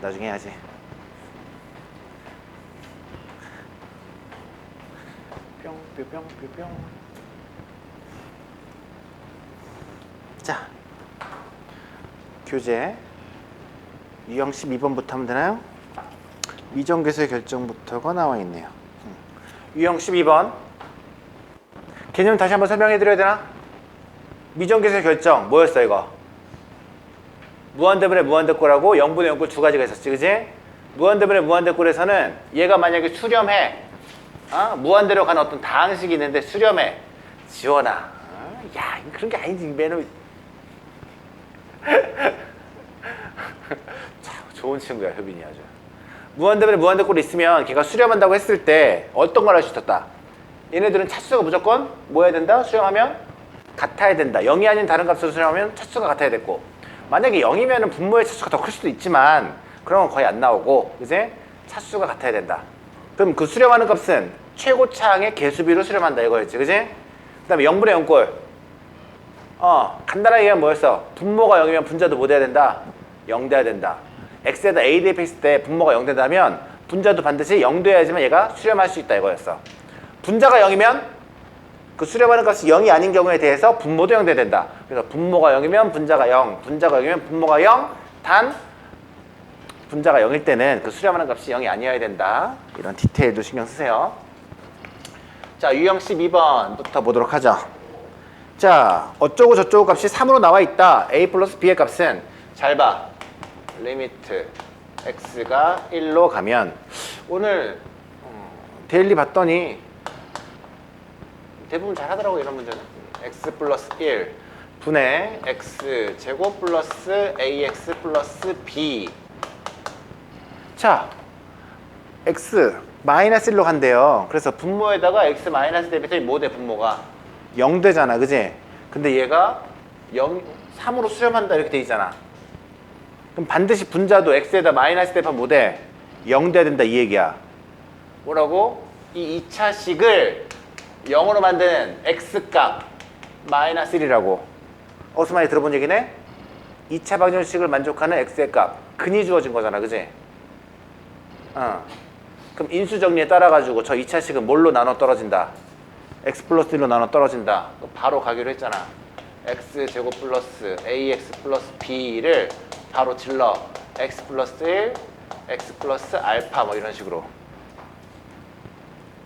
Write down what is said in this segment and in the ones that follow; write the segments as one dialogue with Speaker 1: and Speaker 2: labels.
Speaker 1: 나중에 해야지. 뿅뿅뿅뿅뿅. 자, 교재 유형 12번부터 하면 되나요? 미정계수의 결정부터가 나와 있네요. 음. 유형 12번 개념 다시 한번 설명해 드려야 되나? 미정계수의 결정 뭐였어 이거? 무한대분의 무한대꼴하고 0분의 0꼴 두 가지가 있었지 그지? 무한대분의 무한대꼴에서는 얘가 만약에 수렴해 어? 무한대로 가는 어떤 다항식이 있는데 수렴해 지원아 어? 야 그런 게 아니지 매너 참 좋은 친구야 효빈이 아주 무한대분의 무한대꼴이 있으면 걔가 수렴한다고 했을 때 어떤 걸 할 수 있었다 얘네들은 차수가 무조건 뭐 해야 된다? 수렴하면 같아야 된다 0이 아닌 다른 값으로 수렴하면 차수가 같아야 됐고 만약에 0이면 분모의 차수가 더 클 수도 있지만 그런 건 거의 안 나오고 이제 차수가 같아야 된다 그럼 그 수렴하는 값은 최고차항의 개수비로 수렴한다 이거였지 그지? 그 다음에 0분의 0꼴 어 간단하게 얘기하면 뭐였어? 분모가 0이면 분자도 뭐 돼야 된다? 0 돼야 된다 x에다 a 대입했을 때 분모가 0 된다면 분자도 반드시 0 돼야지만 얘가 수렴할 수 있다 이거였어 분자가 0이면 그 수렴하는 값이 0이 아닌 경우에 대해서 분모도 0 돼야 된다 그래서 분모가 0이면 분자가 0 분자가 0이면 분모가 0 단 분자가 0일 때는 그 수렴하는 값이 0이 아니어야 된다. 이런 디테일도 신경 쓰세요. 자, 유형 12번부터 보도록 하죠. 자, 어쩌고 저쩌고 값이 3으로 나와 있다. a 플러스 b의 값은 잘 봐. 리미트 x가 1로 가면 오늘 음, 데일리 봤더니 대부분 잘 하더라고 이런 문제는 x 플러스 1 분의 x 제곱 플러스 ax 플러스 b 자, x 마이너스 1로 간대요. 그래서 분모에다가 x 마이너스 대비했더니 뭐돼 분모가 0 되잖아, 그지? 근데 얘가 0, 3으로 수렴한다 이렇게 돼 있잖아. 그럼 반드시 분자도 x에다 마이너스 대입하면 뭐돼? 0 돼야 된다 이 얘기야. 뭐라고? 이 2차식을 0으로 만드는 x값 마이너스 1이라고. 어디서 많이 들어본 얘기네? 2차 방정식을 만족하는 x의 값. 근이 주어진 거잖아, 그지? 어. 그럼 인수 정리에 따라 가지고 저 2차식은 뭘로 나눠 떨어진다? x 플러스 1로 나눠 떨어진다. 그거 바로 가기로 했잖아. x 제곱 플러스 ax 플러스 b를 바로 질러. x 플러스 1, x 플러스 알파 뭐 이런 식으로.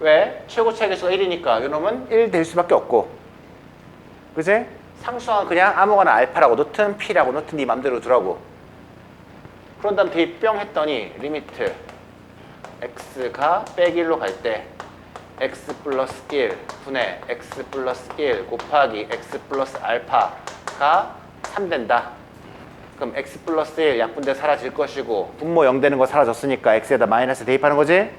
Speaker 1: 왜? 최고 차이 개수가 1이니까 이놈은 1 될 수밖에 없고. 그지? 상수항은 그냥 아무거나 알파라고 놓든 p라고 놓든 네 맘대로 두라고. 그런 다음 대입 뿅 했더니 리미트 x가 빼기로 갈 때 x 플러스 1 분의 x 플러스 1 곱하기 x 플러스 알파가 3 된다. 그럼 x 플러스 1 약분돼 사라질 것이고 분모 0 되는 거 사라졌으니까 x에다 마이너스 대입하는 거지?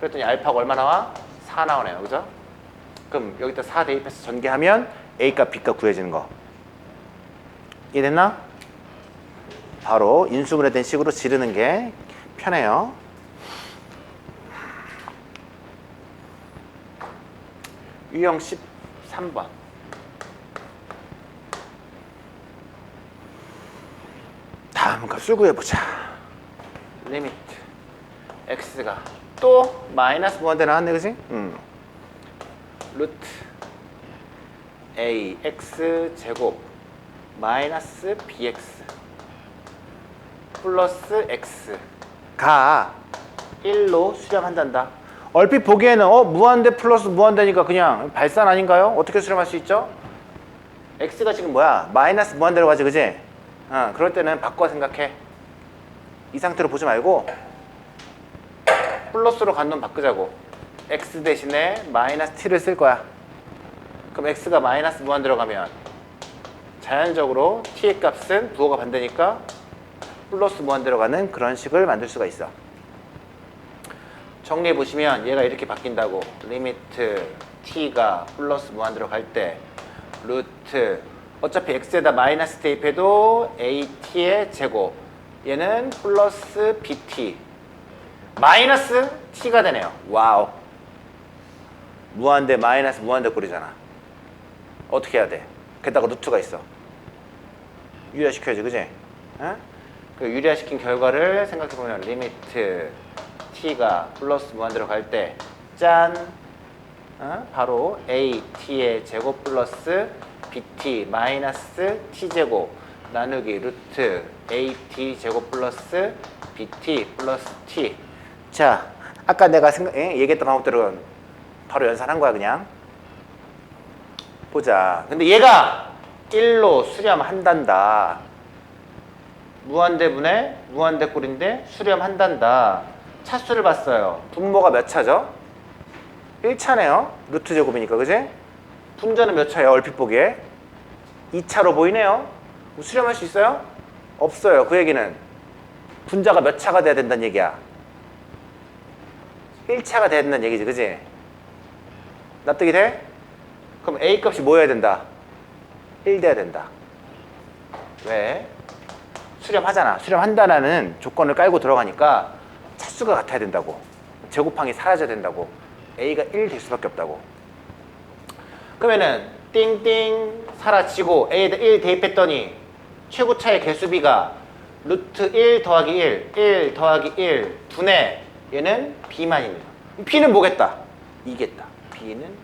Speaker 1: 그랬더니 알파가 얼마 나와? 4 나오네요. 그죠? 그럼 여기다 4 대입해서 전개하면 a값 b값 구해지는 거. 이해됐나? 바로 인수분해 된 식으로 지르는 게 편해요. 유형 13번. 다음 값을 구해보자. 리미트 x가 또 마이너스 무한대 나왔네, 그지? 음. 루트 a x 제곱 마이너스 bx 플러스 x가 1로 수렴한단다. 얼핏 보기에는 어 무한대 플러스 무한대니까 그냥 발산 아닌가요? 어떻게 수렴할 수 있죠? x가 지금 뭐야? 마이너스 무한대로 가지, 그지? 어, 그럴 때는 바꿔 생각해. 이 상태로 보지 말고 플러스로 간 놈 바꾸자고. x 대신에 마이너스 t를 쓸 거야. 그럼 x가 마이너스 무한대로 가면 자연적으로 t의 값은 부호가 반대니까 플러스 무한대로 가는 그런 식을 만들 수가 있어. 정리해 보시면 얘가 이렇게 바뀐다고 리미트 t가 플러스 무한대로 갈때 루트 어차피 x에다 마이너스 대입해도 at의 제곱 얘는 플러스 bt 마이너스 t가 되네요 와우 무한대 마이너스 무한대 꼴이잖아 어떻게 해야 돼? 게다가 루트가 있어 유효시켜야지 그지? 어? 그 유리화시킨 결과를 생각해보면 리미트 t가 플러스 무한대로 갈 때 짠! 어? 바로 a t의 제곱 플러스 bt 마이너스 t 제곱 나누기 루트 a t 제곱 플러스 bt 플러스 t 자 아까 내가 생각, 에? 얘기했던 방법들은 바로 연산한 거야 그냥. 보자. 근데 얘가 1로 수렴한단다. 무한대분의 무한대꼴인데 수렴한단다. 차수를 봤어요. 분모가 몇 차죠? 1차네요. 루트 제곱이니까 그지? 분자는 몇 차예요 얼핏 보기에? 2차로 보이네요. 뭐 수렴할 수 있어요? 없어요. 그 얘기는 분자가 몇 차가 돼야 된다는 얘기야 1차가 돼야 된다는 얘기지 그지? 납득이 돼? 그럼 A 값이 뭐여야 된다? 1 돼야 된다 왜? 수렴하잖아 수렴한다는 조건을 깔고 들어가니까 차수가 같아야 된다고 제곱항이 사라져야 된다고 A가 1 될 수밖에 없다고 그러면은 띵띵 사라지고 A에다 1 대입했더니 최고차의 개수비가 루트 1 더하기 1 1 더하기 1 분의 얘는 B만입니다. B는 뭐겠다? 이겠다. B는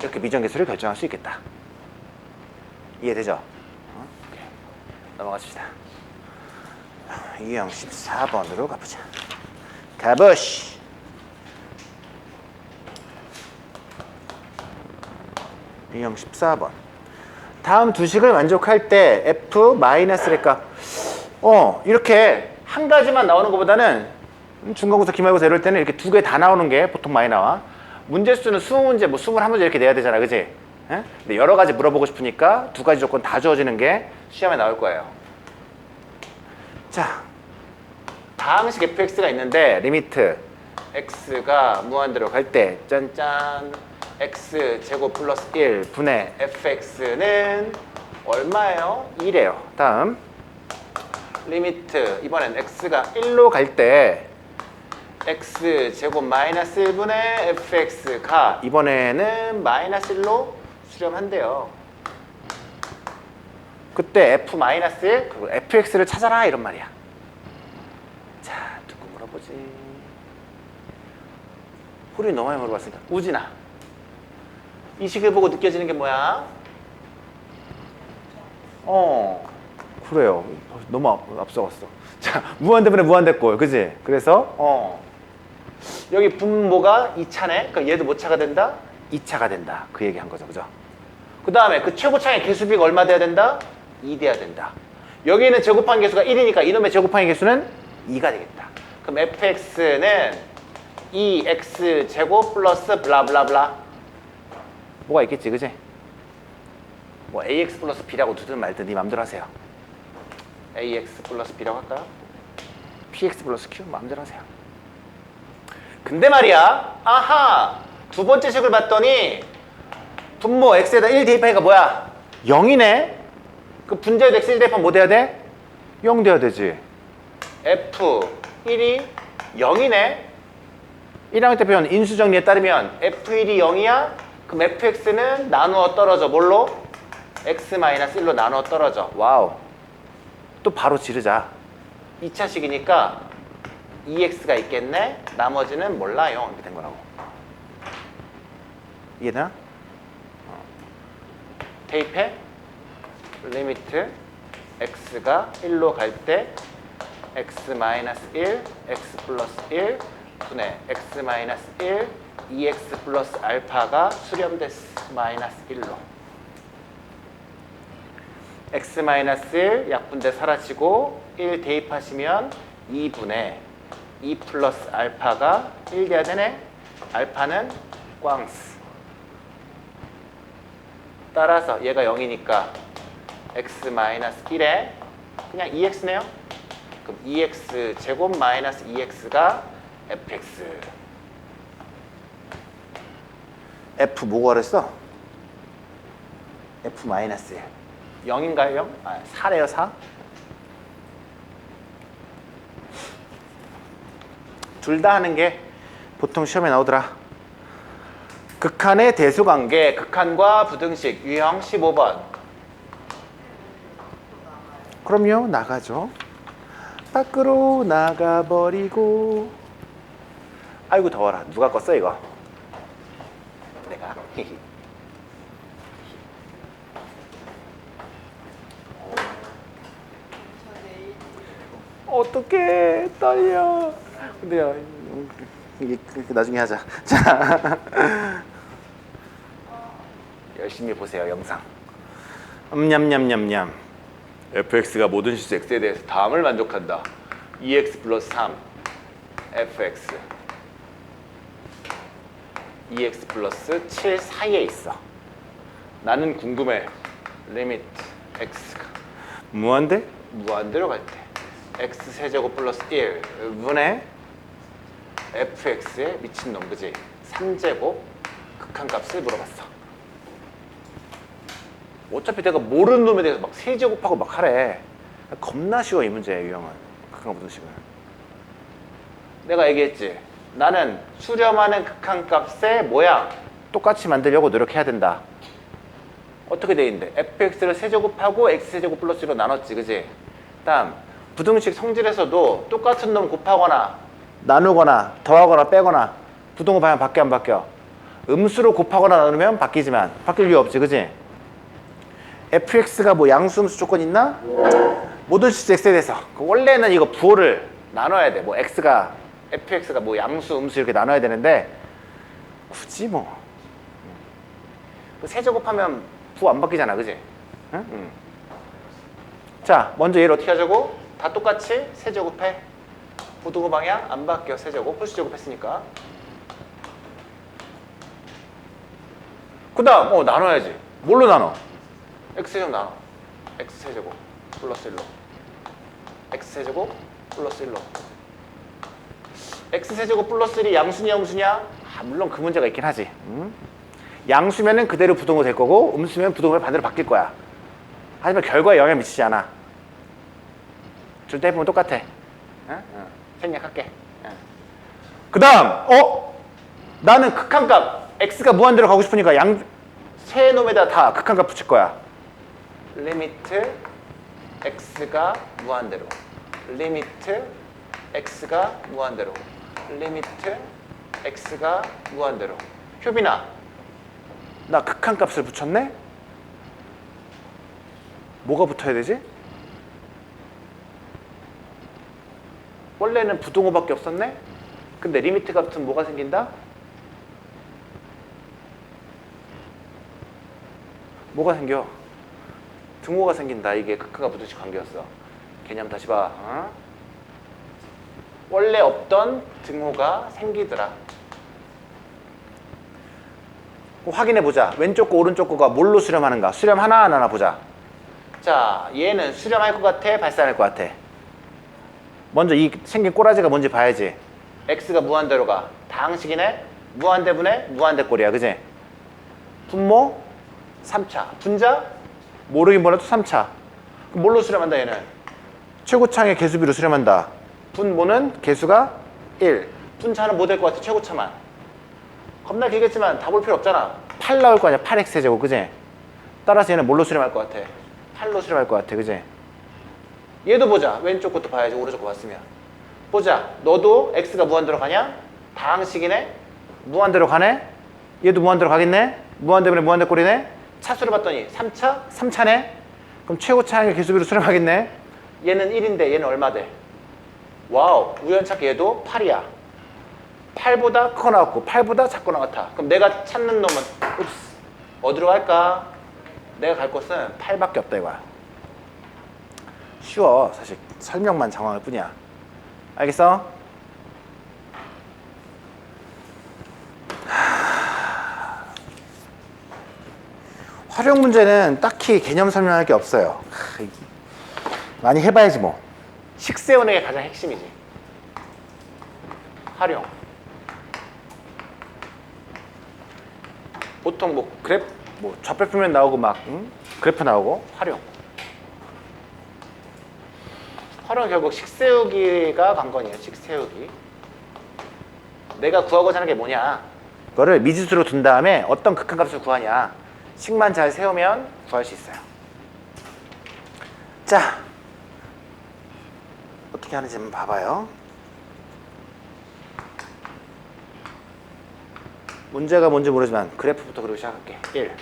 Speaker 1: 이렇게 미정계수를 결정할 수 있겠다. 이해되죠? 어? 넘어가십시다. 유형 14번으로 가보자. 가보시! 유형 14번. 다음 두 식을 만족할 때 f 마이너스의 값 어, 이렇게 한 가지만 나오는 것보다는 중간고사, 기말고사 이럴 때는 이렇게 두 개 다 나오는 게 보통 많이 나와. 문제 수는 20문제, 뭐 21문제 이렇게 내야 되잖아. 그지? 예? 근데 여러 가지 물어보고 싶으니까 두 가지 조건 다 주어지는 게 시험에 나올 거예요. 자, 다음식 fx가 있는데 리미트 x가 무한대로 갈 때 짠짠 x 제곱 플러스 1 분의 fx는 얼마예요? 2래요. 다음 리미트 이번엔 x가 1로 갈 때 x 제곱 마이너스 1분의 fx가 이번에는 마이너스 1로 수렴한대요. 그때 f 마이너스 1 그리고 fx를 찾아라 이런 말이야. 자, 누구 물어보지? 우리 너무 많이 물어봤으니까 우진아. 이 식을 보고 느껴지는 게 뭐야? 어, 그래요. 너무 앞, 앞서갔어. 자, 무한대분의 무한대꼴, 그지? 그래서 어, 여기 분모가 2차네. 그럼 얘도 뭐 차가 된다? 2차가 된다. 그 얘기 한 거죠, 그죠? 그 다음에 그 최고차의 개수비가 얼마 돼야 된다? 2 돼야 된다. 여기는 제곱한 개수가 1이니까 이놈의 제곱한 개수는 2가 되겠다. 그럼 fx는 2x 제곱 플러스 블라블라블라 뭐가 있겠지, 그지? 뭐 ax 플러스 b라고 두든 말든 네 맘대로 하세요. ax 플러스 b라고 할까요? px 플러스 q 마음대로 하세요. 근데 말이야, 아하, 두 번째 식을 봤더니 분모 x에다 1 대입하니까 뭐야? 0이네. 그 분자에다 x 1 대입하면 뭐 돼야 돼? 0 돼야 되지. f 1이 0이네. 1학년 때 배운 인수정리에 따르면 f1이 0이야? 그럼 fx는 나누어 떨어져. 뭘로? x-1로 나누어 떨어져. 와우. 또 바로 지르자. 2차식이니까 2x가 있겠네. 나머지는 몰라요. 이렇게 된 거라고. 이해되나? 어. 대입해. 리미트 x가 1로 갈 때 x-1, x 플러스 1 분의 x-1, 2x 플러스 알파가 수렴됐어. 마이너스 1로. x-1 약분대 사라지고 1 대입하시면 2분의 2 플러스 알파가 1 돼야 되네. 알파는 꽝스. 따라서 얘가 0이니까 x-1에 그냥 2x네요. 그럼 2x 제곱 마이너스 2x가 fx. f 뭐가 그랬어? f 마이너스 1. 0인가요? 0? 아, 4래요, 4. 둘 다 하는 게 보통 시험에 나오더라. 극한의 대수관계, 극한과 부등식, 유형 15번. 그럼요, 나가죠. 밖으로 나가버리고 아이고 더워라 누가 껐어 이거 내가 어떡해 떨려 근데요 이게 그- 그 나중에 하자. 자. 열심히 보세요 영상. 냠냠냠냠. Fx가 모든 실수 x에 대해서 다음을 만족한다. 2x 플러스 3 fx 2x 플러스 7 사이에 있어. 나는 궁금해. 리미트 x가. 무한대? 무한대로 갈 때. X 세제곱 플러스 1 분의 fx에 미친놈 그지? 3제곱 극한값을 물어봤어. 어차피 내가 모르는 놈에 대해서 막 세제곱하고 막 하래. 겁나 쉬워 이 문제 유형은. 극한부등식은 내가 얘기했지. 나는 수렴하는 극한값의 모양 똑같이 만들려고 노력해야 된다. 어떻게 돼 있는데? Fx를 세제곱하고 x세제곱 플러스 1로 나눴지 그지? 다음 부등식 성질에서도 똑같은 놈 곱하거나 나누거나 더하거나 빼거나 부등호 방향 바뀌어 안 바뀌어 음수로 곱하거나 나누면 바뀌지만 바뀔 이유 없지 그지 fx가 뭐 양수 음수 조건 있나? 모든 실수 x에 대해서 그 원래는 이거 부호를 나눠야 돼뭐 x가 fx가 뭐 양수 음수 이렇게 나눠야 되는데 굳이 뭐그 세제곱하면 부호 안 바뀌잖아 그지? 응? 응. 자 먼저 얘를 어떻게 하자고? 다 똑같이 세제곱해 부등호 방향 안 바뀌어. 세제곱. 홀수 제곱 했으니까. 그 다음 어 나눠야지. 뭘로 나눠? x제곱 나눠. X세제곱 플러스 1로. X세제곱 플러스 1로. X세제곱 플러스 1이 양수냐 음수냐? 아, 물론 그 문제가 있긴 하지. 음? 양수면은 그대로 부등호 될 거고 음수면 부등호가 반대로 바뀔 거야. 하지만 결과에 영향 미치지 않아. 줄때 해보면 똑같아. 어? 어. 생략할게 그 다음 어? 나는 극한값 x가 무한대로 가고 싶으니까 양 세 놈에다 다 극한값 붙일 거야 리미트 x가 무한대로 리미트 x가 무한대로 리미트 x가 무한대로 효빈아 나 극한값을 붙였네? 뭐가 붙어야 되지? 원래는 부등호밖에 없었네? 근데 리미트 값은 뭐가 생긴다? 뭐가 생겨? 등호가 생긴다. 이게 극한과 부등식 관계였어. 개념 다시 봐. 어? 원래 없던 등호가 생기더라. 확인해 보자. 왼쪽 거 오른쪽 거가 뭘로 수렴하는가? 수렴 하나 안 하나 보자. 자, 얘는 수렴할 것 같아, 발산할 것 같아. 먼저 이 생긴 꼬라지가 뭔지 봐야지. x가 무한대로 가. 다항식이네. 무한대분의 무한대꼴이야, 그지? 분모 3차. 분자 모르긴 몰라도 3차. 그럼 뭘로 수렴한다 얘는? 최고차의 개수비로 수렴한다. 분모는 개수가 1. 분차는 뭐 될 것 같아? 최고차만. 겁나 길겠지만 다 볼 필요 없잖아. 8 나올 거 아니야? 8x 제곱, 그지? 따라서 얘는 뭘로 수렴할 것 같아? 8로 수렴할 것 같아, 그지? 얘도 보자. 왼쪽 것도 봐야지. 오른쪽 거 봤으면. 보자. 너도 x가 무한대로 가냐? 다항식이네? 무한대로 가네? 얘도 무한대로 가겠네? 무한대분의 무한대꼴이네? 차수를 봤더니 3차? 3차네? 그럼 최고 차항의 개수비로 수렴하겠네? 얘는 1인데 얘는 얼마 돼? 와우. 우연찮게 얘도 8이야. 8보다 크거 나왔고 8보다 작거 나왔다. 그럼 내가 찾는 놈은 읍스. 어디로 갈까? 내가 갈 곳은 8밖에 없다 이거야. 쉬워. 사실 설명만 장황할 뿐이야. 알겠어? 활용 문제는 딱히 개념 설명할 게 없어요. 많이 해봐야지 뭐. 게 가장 핵심이지. 활용. 보통 뭐 그래프, 뭐 좌표 표면 나오고 막 응? 그래프 나오고 활용. 활용 결국 식세우기가 관건이에요. 식세우기. 내가 구하고자 하는 게 뭐냐? 그거를 미지수로 둔 다음에 어떤 극한값을 구하냐? 식만 잘 세우면 구할 수 있어요. 자, 어떻게 하는지 한번 봐봐요. 문제가 뭔지 모르지만 그래프부터 그리고 시작할게. 1.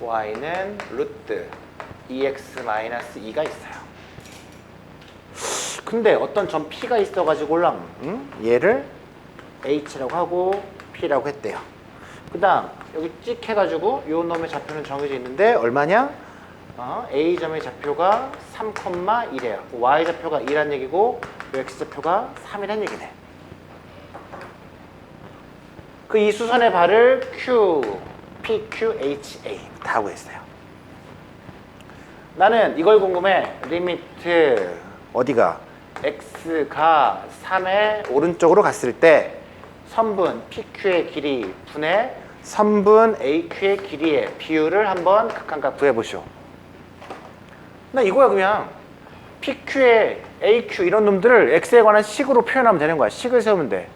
Speaker 1: y는 루트 2x-2가 있어요. 근데 어떤 점 p가 있어가지고 응? 얘를 h라고 하고 p라고 했대요. 그 다음 여기 찍 해가지고 요 놈의 좌표는 정해져 있는데 얼마냐? 어, a점의 좌표가 3,1이에요. y 좌표가 2란 얘기고 요 x 좌표가 3이란 얘기네. 그 이 수선의 발을 Q, P, Q, H, A 다 구했어요. 나는 이걸 궁금해. 리미트 어디가? x가 3의 오른쪽으로 갔을 때 선분 PQ의 길이 분의 선분 AQ의 길이의 비율을 한번 각각각 구해보시오. 나 이거야 그냥 PQ의 AQ 이런 놈들을 X에 관한 식으로 표현하면 되는 거야. 식을 세우면 돼.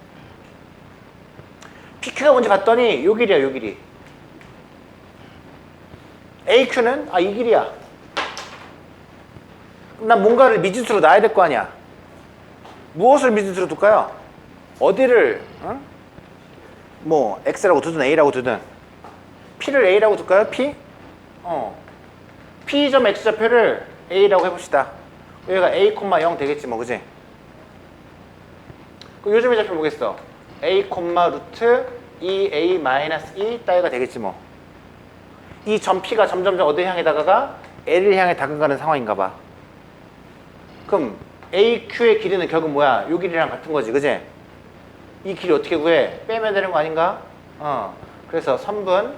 Speaker 1: PQ가 뭔지 봤더니 요 길이야 요 길이. AQ는 아 이 길이야. 난 뭔가를 미지수로 놔야 될 거 아니야. 무엇을 미지수로 둘까요? 어디를 어? 뭐 x라고 두든 a라고 두든 p를 a라고 둘까요? p? 어. p.x 좌표를 a라고 해봅시다. 여기가 a, 0 되겠지 뭐 그지? 그 요즘의 좌표 뭐겠어? a, 루트 2a 마이너스 2 따위가 되겠지 뭐. 이 점 p가 점점점 어디 향해 다가가 l을 향해 다가가는 상황인가 봐. 그럼 AQ의 길이는 결국 뭐야? 요 길이랑 같은 거지, 그지? 이 길이 어떻게 구해? 빼면 되는 거 아닌가? 어. 그래서 선분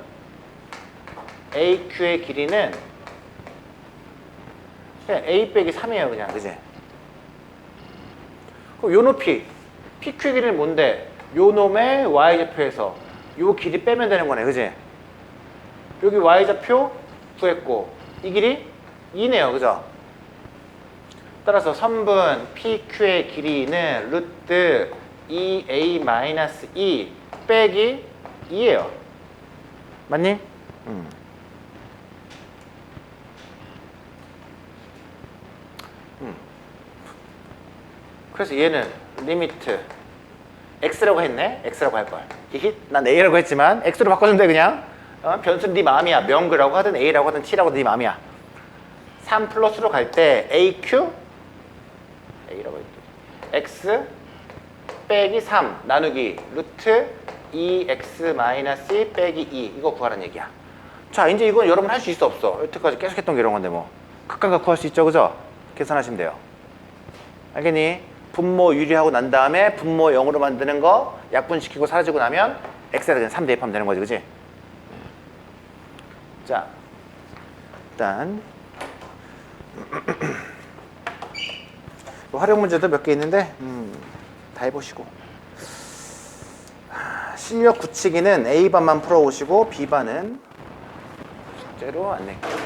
Speaker 1: AQ의 길이는 그냥 A 빼기 3이에요, 그냥, 그지? 그럼 요 높이 PQ의 길이는 뭔데? 요 놈의 Y좌표에서 요 길이 빼면 되는 거네, 그지? 여기 Y좌표 구했고 이 길이 2네요, 그죠? 따라서 선분 PQ의 길이는 루트 2A-2 빼기 2예요. 맞니? 음. 음. 그래서 얘는 리미트 x라고 했네? x라고 할 걸. 히힛. 난 a라고 했지만 x로 돼 그냥. 어? 변수는 네 마음이야. 명그라고 하든 a라고 하든 t라고 하든 네 마음이야. 3 플러스로 갈 때 aq. X 빼기 3 나누기 루트 2x 마이너스 2 빼기 2 이거 구하라는 얘기야. 자 이제 이건 여러분 할 수 있어 없어? 여태까지 계속 했던 게 이런 건데 뭐 극강각 구할 수 있죠 그죠? 계산하시면 돼요. 알겠니? 분모 유리하고 난 다음에 분모 0으로 만드는 거 약분시키고 사라지고 나면 x에다 그냥 3 대입하면 되는 거지 그지? 자 일단 활용 문제도 몇 개 있는데 음, 다 해보시고. 아, 실력 굳히기는 A반만 풀어오시고 B반은 숙제로 안 낼게요